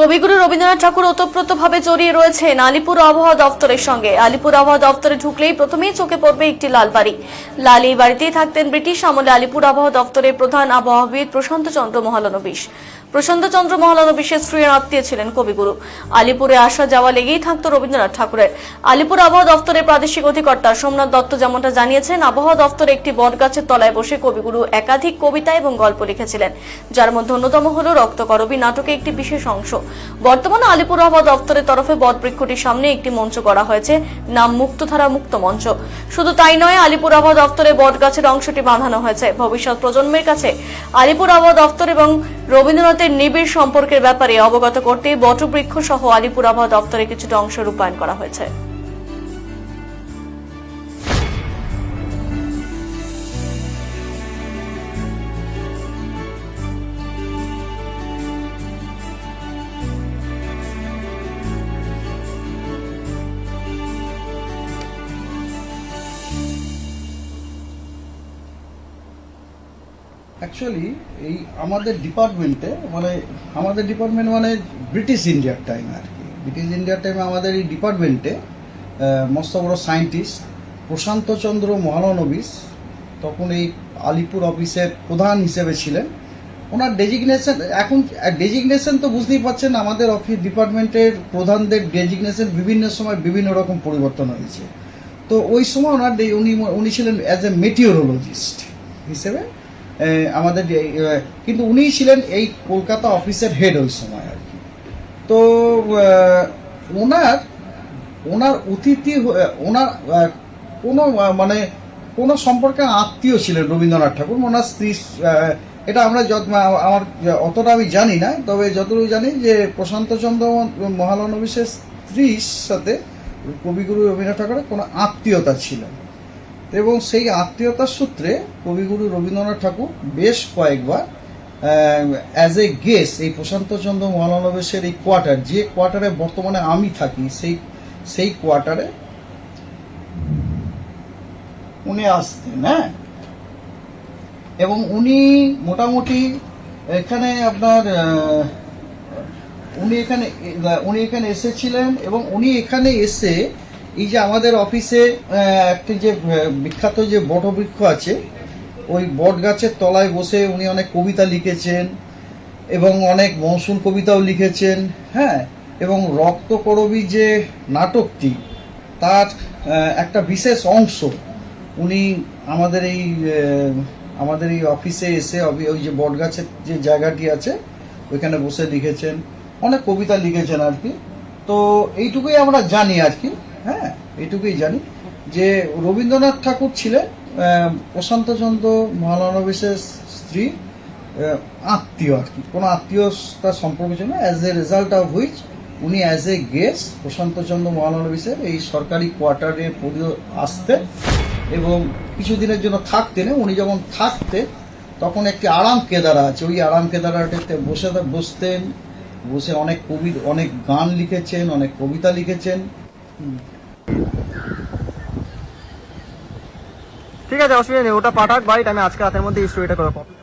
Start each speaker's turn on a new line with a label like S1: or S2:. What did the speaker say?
S1: কবিগুরু রবীন্দ্রনাথ ঠাকুর ওতপ্রোতভাবে জড়িয়ে রয়েছেন আলিপুর আবহাওয়া দপ্তরের সঙ্গে। আলিপুর আবহাওয়া দপ্তরে ঢুকলেই প্রথমেই চোখে পড়বে একটি লাল বাড়ি। লাল এই বাড়িতেই থাকতেন ব্রিটিশ আমলে আলিপুর আবহাওয়া দপ্তরের প্রধান আবহাওয়াবিদ প্রশান্ত চন্দ্র মহালানবিশ। প্রশান্ত চন্দ্র মহালানবিশের স্ত্রীর আত্মীয় ছিলেন কবিগুরু। আলিপুরে আসা যাওয়া লেগেই থাকত রবীন্দ্রনাথ ঠাকুরের। আলিপুর আবহাওয়া দপ্তরের প্রাদেশিক অধিকর্তা সোমনাথ দত্ত যেমনটা জানিয়েছেন, আবহাওয়া দপ্তরে একটি বটগাছের তলায় বসে কবিগুরু একাধিক কবিতা এবং গল্প লিখেছিলেন। যার মধ্যে অন্যতম হল রক্তকরবী নাটকে একটি বিশেষ অংশ। বর্তমানে আলিপুর আবহাওয়া দফতরের তরফে বটবৃক্ষটির সামনে একটি মঞ্চ করা হয়েছে, নাম মুক্তধারা মুক্ত মঞ্চ। শুধু তাই নয়, আলিপুর আবহাওয়া দপ্তরে বটগাছের অংশটি বাঁধানো হয়েছে। ভবিষ্যৎ প্রজন্মের কাছে আলিপুর আবহাওয়া দপ্তর এবং রবীন্দ্রনাথের নিবিড় সম্পর্কের ব্যাপারে অবগত করতে বটবৃক্ষ সহ আলিপুর আবহাওয়া দপ্তরে কিছুটা অংশ রূপায়ণ করা হয়েছে।
S2: অ্যাকচুয়ালি এই আমাদের ডিপার্টমেন্টে মানে আমাদের ডিপার্টমেন্ট মানে ব্রিটিশ ইন্ডিয়ার টাইম আর কি। ব্রিটিশ ইন্ডিয়ার টাইমে আমাদের এই ডিপার্টমেন্টে মস্ত বড় সায়েন্টিস্ট প্রশান্ত চন্দ্র মহানবিস তখন এই আলিপুর অফিসের প্রধান হিসেবে ছিলেন। ওনার ডেজিগনেশন এখন ডেজিগনেশন তো বুঝতেই পারছেন, আমাদের অফিস ডিপার্টমেন্টের প্রধানদের ডেজিগনেশন বিভিন্ন সময় বিভিন্ন রকম পরিবর্তন হয়েছে। তো ওই সময় ওনার, উনি উনি ছিলেন অ্যাজ এ মেটিওরোলজিস্ট হিসেবে। আমাদের কিন্তু উনিই ছিলেন এই কলকাতা অফিসের হেড ওই সময় আর কি। তো ওনার ওনার অতিথি ওনার কোনো মানে কোনো সম্পর্কে আত্মীয় ছিলেন রবীন্দ্রনাথ ঠাকুর। ওনার স্ত্রী এটা আমরা যত আমার অতটা আমি জানি না, তবে যতটুকু জানি যে, প্রশান্ত চন্দ্র মহালনবিশের স্ত্রীর সাথে কবিগুরু রবীন্দ্রনাথ ঠাকুরের কোনো আত্মীয়তা ছিল এবং সেই আত্মীয়তার সূত্রে কবিগুরু রবীন্দ্রনাথ ঠাকুর বেশ কয়েকবার অ্যাজ এ গেস এই প্রশান্তচন্দ্র মহানবেশের এই কোয়ার্টার যে কোয়ার্টারে বর্তমানে আমি থাকি, সেই সেই কোয়ার্টারে উনি আসতেন হ্যাঁ? এবং উনি মোটামুটি এখানে আপনার উনি এখানে উনি এখানে এসেছিলেন এবং উনি এখানে এসে এই যে আমাদের অফিসে একটি যে বিখ্যাত যে বটবৃক্ষ আছে, ওই বট গাছের তলায় বসে উনি অনেক কবিতা লিখেছেন এবং অনেক মৌসুম কবিতাও লিখেছেন হ্যাঁ? এবং রক্তকরবী যে নাটকটি, তার একটা বিশেষ অংশ উনি আমাদের এই আমাদের এই অফিসে এসে ওই যে বটগাছের যে জায়গাটি আছে, ওইখানে বসে লিখেছেন, অনেক কবিতা লিখেছেন আর কি। তো এইটুকুই আমরা জানি আর কি। হ্যাঁ এটুকুই জানি। যে রবীন্দ্রনাথ ঠাকুর ছিলেন প্রশান্তচন্দ্র মহানবেশের স্ত্রী আত্মীয় আর কি। কোনো আত্মীয়তার সম্পর্ক ছিল না। As a result of which উনি অ্যাজ এ গেস্ট প্রশান্তচন্দ্র মহানবিসের এই সরকারি কোয়ার্টারে পরি- আসতেন এবং কিছুদিনের জন্য থাকতেন। উনি যখন থাকতেন, তখন একটি আরাম কেদারা আছে। ওই আরাম কেদারাটাতে বসে বসতেন। বসে অনেক কবি, অনেক গান লিখেছেন, অনেক কবিতা লিখেছেন।
S3: ঠিক আছে, অসুবিধা নেই, ওটা পাঠাক বাইট আমি আজকে রাতের মধ্যে এই স্টোরিটা করে কপি